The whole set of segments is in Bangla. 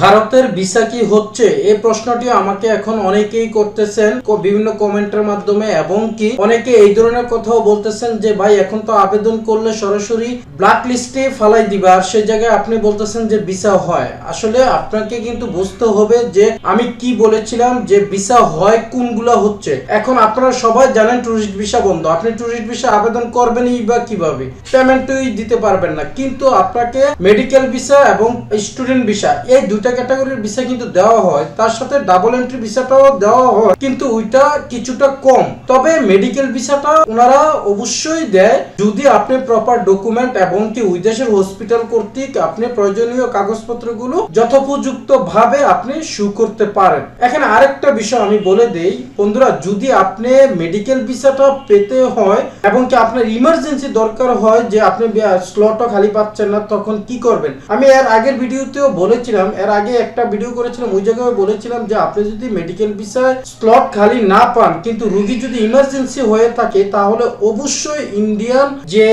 ভারতের ভিসা কি হচ্ছে? এই প্রশ্নটি আমাকে এখন অনেকেই করতেছেন বিভিন্ন কমেন্টের মাধ্যমে এবং কি অনেকে এই ধরনের কথাও বলতেছেন যে, ভাই, এখন তো আবেদন করলে সরাসরি ব্ল্যাক লিস্টে ফালাই দিবা। আর সেই জায়গায় আপনি বলতেছেন যে, ভিসা হয়। আসলে আপনাকে কিন্তু বুঝতে হবে যে, আমি কি বলেছিলাম যে, ভিসা হয় কোনগুলা হচ্ছে? এখন আপনারা সবাই জানেন টুরিস্ট ভিসা বন্ধ। আপনি টুরিস্ট ভিসা আবেদন করবেনই বা কীভাবে? পেমেন্টই দিতে পারবেন না। কিন্তু আপনাকে মেডিকেল ভিসা এবং স্টুডেন্ট ভিসা এই দুইটা ক্যাটাগরির ভিসা কিন্তু দেওয়া হয়, তার সাথে ডাবল এন্ট্রি ভিসাটাও দেওয়া হয়, কিন্তু ওইটা কিছুটা কম। তবে মেডিকেল ভিসাটা ওনারা অবশ্যই দেয় যদি আপনি প্রপার ডকুমেন্ট এবং কি ওই দেশের হসপিটাল কর্তৃক আপনি প্রয়োজনীয় কাগজপত্রগুলো যথোপযুক্ত ভাবে আপনি শু করতে পারেন। এখানে আরেকটা বিষয় আমি বলে দেই, বন্ধুরা, যদি আপনি মেডিকেল ভিসাটা পেতে হয় এবং কি আপনার ইমার্জেন্সি দরকার হয় যে আপনি স্লটও খালি পাচ্ছেন না, তখন কি করবেন? আমি এর আগের ভিডিওতেও বলেছিলাম এর আগে একটা ভিডিও করেছিলাম, ওই জায়গায় বলেছিলাম যে আপনি যদি মেডিকেল ভিসায় স্লট খালি না পান, কিন্তু রুগী যদি ইমার্জেন্সি হয়ে থাকে, তাহলে অবশ্যই ইন্ডিয়ান যে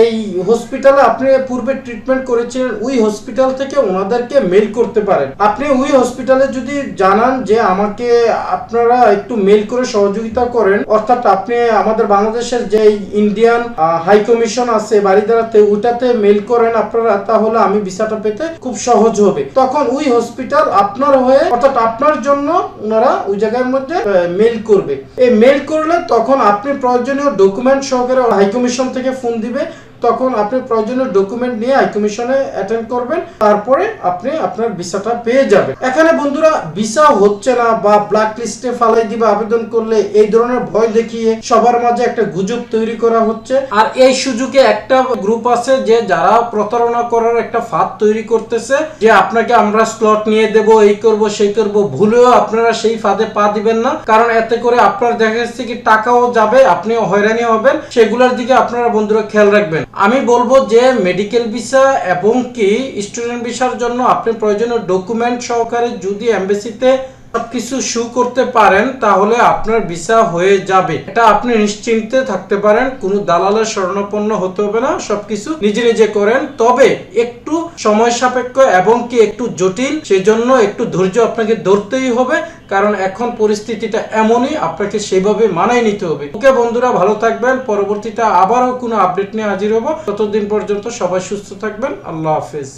হসপিটালে আপনি পূর্বে ট্রিটমেন্ট করেছিলেন, ওই হসপিটাল থেকে ওনাদেরকে মেল করতে পারেন। আপনি ওই হসপিটালে যদি জানান যে আমাকে আপনারা একটু মেল করে সহযোগিতা করেন, অর্থাৎ আপনি আমাদের বাংলাদেশের যে ইন্ডিয়ান হাই কমিশন আছে বাড়িদারাতে ওটাতে মেল করেন আপনারা, তাহলে আমি ভিসাটা পেতে খুব সহজ হবে। তখন ওই হসপিটাল আপনার হয়ে, অর্থাৎ আপনার জন্য ওনারা ওই জায়গার মধ্যে মেল করবে। এই মেল করলে তখন আপনি প্রয়োজনীয় ডকুমেন্ট সহকারে হাইকমিশন থেকে ফোন দিবে। তখন আপনি প্রয়োজনীয় ডকুমেন্ট নিয়ে হাই কমিশনে অ্যাটেন্ড করবেন, তারপরে আপনি আপনার ভিসাটা পেয়ে যাবেন। এখানে বন্ধুরা, ভিসা হচ্ছে না বা ব্ল্যাক লিস্টে ফালাই দিবে, আবেদন করলে এই ধরনের ভয় দেখিয়ে সবার মাঝে একটা গুজব তৈরি করা হচ্ছে। আর এই সুযোগে একটা গ্রুপ আছে যে যারা প্রতারণা করার একটা ফাঁদ তৈরি করতেছে, যে আপনাকে আমরা স্লট নিয়ে দেব, এই করব, সেই করব, ভুলেও আপনারা সেই ফাঁদে পা দিবেন না। কারণ এতে করে আপনার দেখা যাচ্ছে কি টাকাও যাবে, আপনিও হয়রানি হবেন। সেগুলোর দিকে আপনারা বন্ধুরা খেয়াল রাখবেন। আমি বলব যে মেডিকেল ভিসা এবং কি স্টুডেন্ট ভিসার জন্য আপনি প্রয়োজনীয় ডকুমেন্ট সহকারে যদি এমবেসিতে সবকিছু শু করতে পারেন, তাহলে আপনার ভিসা হয়ে যাবে। এটা আপনি নিশ্চিন্তে থাকতে পারেন, কোনো দালালের স্বর্ণপন্ন হতে হবে না, সবকিছু নিজে নিজে করেন। তবে একটু সময় সাপেক্ষ এবং কি একটু জটিল, সেজন্য একটু ধৈর্য আপনাকে ধরতেই হবে, কারণ এখন পরিস্থিতিটা এমনই, আপনাকে সেইভাবে মানাই নিতে হবে। ওকে বন্ধুরা, ভালো থাকবেন। পরবর্তীতে আবারও কোনো আপডেট নিয়ে হাজির হব। ততদিন পর্যন্ত সবাই সুস্থ থাকবেন। আল্লাহ হাফেজ।